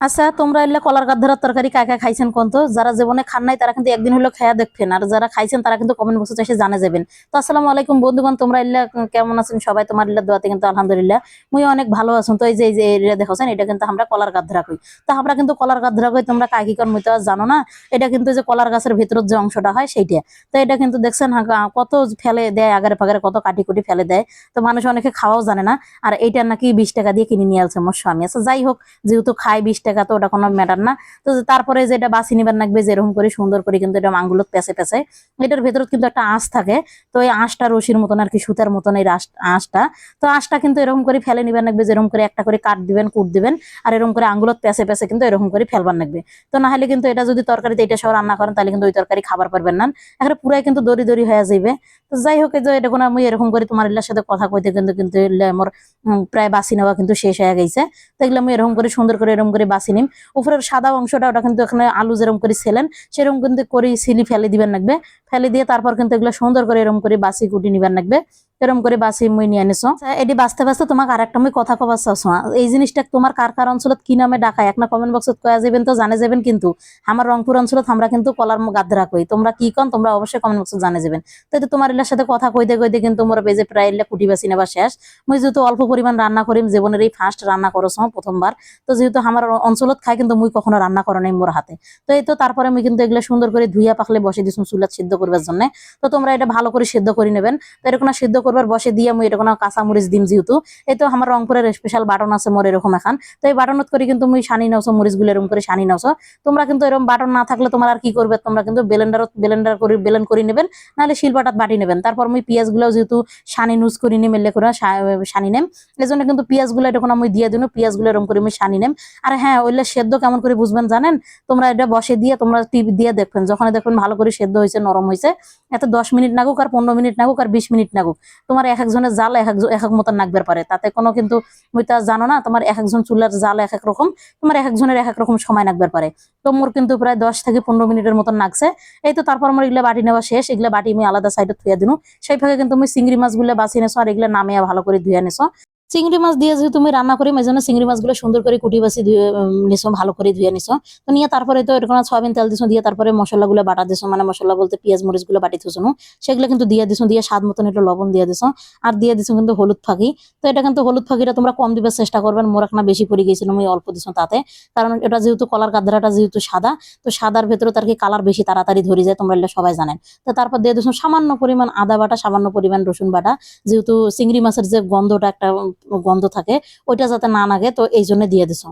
আচ্ছা তোমরা এলে কলার গাধার তরকারি কাকা খাইছেন কোন তো? যারা জীবনে খান নাই, তারা কিন্তু একদিন হলো খেয়া দেখবেন। আর যারা খাইছেন, তারা কিন্তু কমেন্ট বক্সে এসে জানে যাবেন। তো আসসালামু আলাইকুম বন্ধুগণ, তোমরা এলে কেমন আছেন সবাই? তোমার এলে দোয়াতে কিন্তু আলহামদুলিল্লাহ, মুই অনেক ভালো আছেন তো এই যে এই যে এরিয়া দেখছেন, এটা কিন্তু আমরা কলার গাধরা কই। তো আমরা কিন্তু কলার গাধরা কই, তোমরা কাকি কর মুই তো আর জানো না। এটা কিন্তু যে কলার গাছের ভিতরের যে অংশটা হয়, সেইটা। তো এটা কিন্তু দেখছেন কত ফেলে দেয়, আগারে ফাগারে কত কাটি কুটি ফেলে দেয়। তো মানুষ অনেকে খাওয়াও জানে না। আর এইটা নাকি বিশ টাকা দিয়ে কিনে নিয়ে আসছে আমার স্বামী। আচ্ছা যাই হোক, যেহেতু খাই বিশ টাকা তো ওটা কোনো ম্যাটার না। তো তারপরে যেটা বাসি নিবার লাগবে যেরকম করে সুন্দর করে কিন্তু এটা আঙ্গুলো পেঁচে পেঁচে, এটার ভেতরে কিন্তু একটা আঁশ থাকে। তো এই আঁশটা রশির মতন আর কি, সুতার মতন এই আঁশটা। তো আঁশটা কিন্তু এরকম করে ফেলে নিবার লাগবে যেরকম করে একটা করে কাট দিবেন, কুট দিবেন, আর এরকম করে আঙ্গুলত পেঁচে পেঁচে কিন্তু এরকম করে ফেলবার লাগবে তো না হলে কিন্তু এটা যদি তরকারিতে এটা সব রান্না করেন, তাহলে কিন্তু ওই তরকারি খাবার পারবেন না। এখানে পুরাই কিন্তু দড়ি দড়ি হয়ে যাইবে। তো যাই হোক যে এটা কোনো আমি এরকম করে তোমার এলার সাথে কথা কইতে কিন্তু কিন্তু আমার প্রায় বাসি নেওয়া কিন্তু শেষ হয়ে গেছে। তো এগুলো আমি এরকম করে সুন্দর করে এরকম করে বাসি নিম। উপরের সাদা অংশটা ওটা কিন্তু এখানে আলু যেরকম করে ছিলেন, সেরকম কিন্তু করে সিলি ফেলে দিবেন লাগবে ফেলে দিয়ে তারপর কিন্তু এগুলো সুন্দর করে এরকম করে বাসি কুটি নিবার লাগবে এরকম করে বাসি মুই নিয়ে আনিস এটি বাঁচতে বাঁচতে তোমাকে আরেকটা আমি কথা কবার এই জিনিসটা তোমার কার কার অঞ্চলত কি নামে ডাকায় এক না কমেন্ট বক্সত কয়া যাবেন তো জানে যাবেন কিন্তু আমার রংপুর অঞ্চলত আমরা কিন্তু কলার গাদ্রা কই। তোমরা কি কন, তোমরা অবশ্যই কমেন্ট বক্সত জানে যাবেন তো তো তোমার এলার সাথে কথা কইতে কইতে কিন্তু মোর বেজে প্রায় এলা কুটি বাসি নেবা শেষ। মুই যেহেতু অল্প পরিমাণ রান্না করিম, জীবনের এই ফার্স্ট রান্না করছ প্রথমবার। তো যেহেতু আমার অঞ্চলত খাই কিন্তু মুই কখনো রান্না করো নাই মোর হাতে। তো এই তো তারপরে আমি কিন্তু এগুলো সুন্দর করে ধুইয়া পাখলে বসে দিচ্ছি চুলাত সিদ্ধ করবার জন্য। তো তোমরা এটা ভালো করে সিদ্ধ করে নেবেন। তো এরকম সিদ্ধ করবার বসে দিয়ে এটা কোনো কাঁচামরিচ দিম যেহেতু। এই তো আমার রংপুরের স্পেশাল বাটন আছে মোর এরকম এখন। তো এই বাটনত করে কিন্তু মুই সানি নাওছো মরিচগুলো এরকম করে সানি নাওছো। তোমরা কিন্তু এরকম বাটন না থাকলে তোমার আর কি করবে? তোমরা কিন্তু ব্লেন্ডারত ব্লেন্ডার করে ব্লেন্ড করে নেবেন। নাহলে শিলবাটাত বাটি নেবেন। তারপর মুই পেঁয়াজগুলো যেহেতু সানি নুজ করে নিম এলে করে সানি নেম। এই জন্য কিন্তু পেঁয়াজগুলো এটা আমি দিয়ে দিন পেঁয়াজগুলো এরকম করে আমি সানি নেম। আর হ্যাঁ ওইলে সেদ্ধ কেমন করে বুঝবেন জানেন? তোমরা এটা বসে দিয়ে তোমরা টিপ দিয়ে দেখবেন। যখন দেখবেন ভালো করে সেদ্ধ হয়েছে, নরম হয়েছে এত দশ মিনিট নাগুক আর পনেরো মিনিট নাগুক আর বিশ মিনিট নাগুক। তোমার এক একজনের জাল এক এক এক এক মতন নাকবার পারে। তাতে কোনো কিন্তু ওই তো জানো না, তোমার এক একজন চুলার জাল এক এক রকম, তোমার এক একজনের এক এক রকম সময় নাকবার পারে। তো মোর কিন্তু প্রায় দশ থেকে পনেরো মিনিটের মতন নাকছে। এই তো তারপর আমার এগুলা বাটি নেওয়া শেষ, এগুলা বাটি আমি আলাদা সাইডে থুয়ে দিনু। সেই ফাঁকে কিন্তু আমি চিংড়ি মাছগুলো বাঁচিয়ে নেছো আর এগুলা নামিয়ে ভালো করে ধুয়ে নেছো। চিংড়ি মাছ দিয়ে যেহেতু তুমি রান্না করি এই জন্য চিংড়ি মাছগুলো সুন্দর করে কুটি বাছি ধুয়ে নিছো, ভালো করে ধুয়ে নিছো। তো নিয়ে তারপরে তো এরকম সয়াবিন তেল দিছো, দিয়ে তারপরে মশলাগুলো বাটা দিছো মানে মশলা বলতে পেঁয়াজ মরিচগুলো বাটি থুছো সেগুলো কিন্তু দিয়ে দিছো, দিয়ে স্বাদ মতন একটু লবণ দিয়ে দিছো, আর দিয়ে দিছো কিন্তু হলুদ ফাঁকি। তো এটা কিন্তু হলুদ ফাঁকিটা তোমরা কম দিবার চেষ্টা করবেন একটা বেশি পড়ে গেছিল আমি অল্প দিছো তাতে। কারণ এটা যেহেতু কলার গাদ্রাটা যেহেতু সাদা, তো সাদার ভেতরে তার কি কালার বেশি তাড়াতাড়ি ধরে যায়, তোমরা এগুলো সবাই জানেন। তো তারপর দিয়ে দিছো সামান্য পরিমাণ আদা বাটা, সামান্য পরিমাণ রসুন বাটা। যেহেতু চিংড়ি মাছের যে গন্ধটা একটা গন্ধ থাকে, ওইটা যাতে না লাগে, তো এই জন্য দিয়ে দিছো।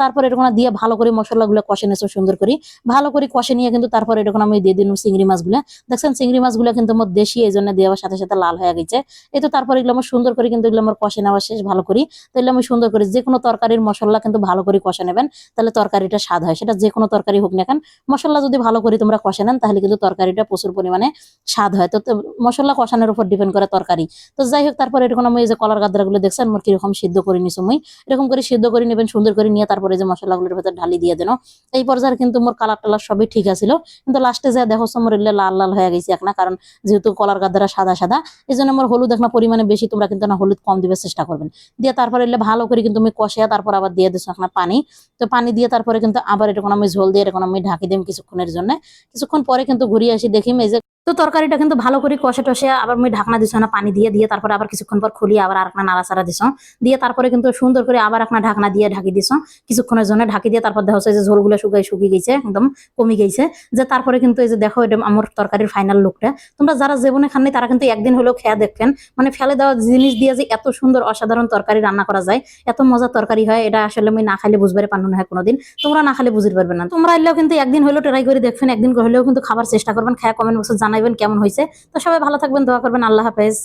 তারপর এরকম দিয়ে ভালো করে মশলাগুলো কষে নেছো সুন্দর করে। ভালো করে কষে নিয়ে কিন্তু তারপর এরকম আমি দিয়ে দিন চিংড়ি মাছগুলো। দেখছেন চিংড়ি মাছগুলো কিন্তু আমার দেশি, এই জন্য দেওয়ার সাথে সাথে লাল হয়ে গেছে। এই তো তারপর এগুলো আমার সুন্দর করে কিন্তু এগুলো আমার কষে নেওয়া শেষ, ভালো করি। তাহলে আমি সুন্দর করে যে কোনো তরকারির মশলা কিন্তু ভালো করে কষে নেবেন, তাহলে তরকারিটা স্বাদ হয়। সেটা যে কোনো তরকারি হোক না কেন, মশলা যদি ভালো করে তোমরা কষে নেন, তাহলে কিন্তু তরকারিটা প্রচুর পরিমাণে স্বাদ হয়। তো মশলা কষানোর উপর ডিপেন্ড করে তরকারি। তো যাই হোক, তারপর এরকম আমি এই যে কলার গাদ্রাগুলো দেখছেন মোর কীরকম সিদ্ধ করে নিছো মুই? এরকম করে সিদ্ধ করে নেবেন, সুন্দর করে নিয়ে তারপরে যে মশলাগুলোর ভেতর ঢালি দিয়ে দেন। এই পর্যায়ে কিন্তু মোর কালার টালার সবই ঠিক আছিল। কিন্তু লাস্টে যা দেখো মোর এলে লাল লাল হয়ে গেছে এক না, কারণ যেহেতু কলার গাদ্রা সাদা সাদা, এই জন্য মোর হলুদ এক না পরিমাণে বেশি, তোমরা কিন্তু না হলুদ কম দিবার চেষ্টা করবেন। দিয়ে তারপরে এলে ভালো করে কিন্তু আমি কষে তারপর আবার দিয়ে দিছো এক না পানি। তো পানি দিয়ে তারপরে কিন্তু আবার এরকম আমি ঝোল দিয়ে এরকম আমি ঢাকি দিম কিছুক্ষণের জন্য। কিছুক্ষণ পরে কিন্তু ঘুরিয়ে আসি, দেখি এই যে তো তরকারিটা কিন্তু ভালো করে কষে টসে আবার আমি ঢাকনা দিছো না, পানি দিয়ে দিয়ে তারপরে আবার কিছুক্ষণ পর খুলি, আবার আরেকটা নাড়াচাড়া দিছো। দিয়ে তারপরে কিন্তু সুন্দর করে আবার একটা ঢাকনা দিয়ে ঢাকি দিছো। কিছুক্ষণের জন্য ঢাকি দিয়ে তারপর দেখো যে ঝোলগুলো শুকাই, শুকিয়ে গেছে, একদম কমে গেছে। যে তারপরে কিন্তু এই যে দেখো এটা আমার তরকারির ফাইনাল লুকটা তোমরা যারা জীবনে খাননি তারা কিন্তু একদিন হলেও খেয়া দেখবেন। মানে ফেলে দেওয়া জিনিস দিয়ে যে এত সুন্দর অসাধারণ তরকারি রান্না করা যায়, এত মজার তরকারি হয়, এটা আসলে আমি না খাইলে বুঝবারে পারব না হয় কোনোদিন। তোমরা না খালে বুঝতে পারবে না। তোমরা এলেও কিন্তু একদিন হলেও ট্রাই করে দেখবেন, একদিন হলেও কিন্তু খাবার চেষ্টা করবেন। খেয়া কমেন্ট বক্সে জানাবেন কেমন হয়েছে? তো সবাই ভালো থাকবেন দোয়া করবেন আল্লাহ হাফেজ।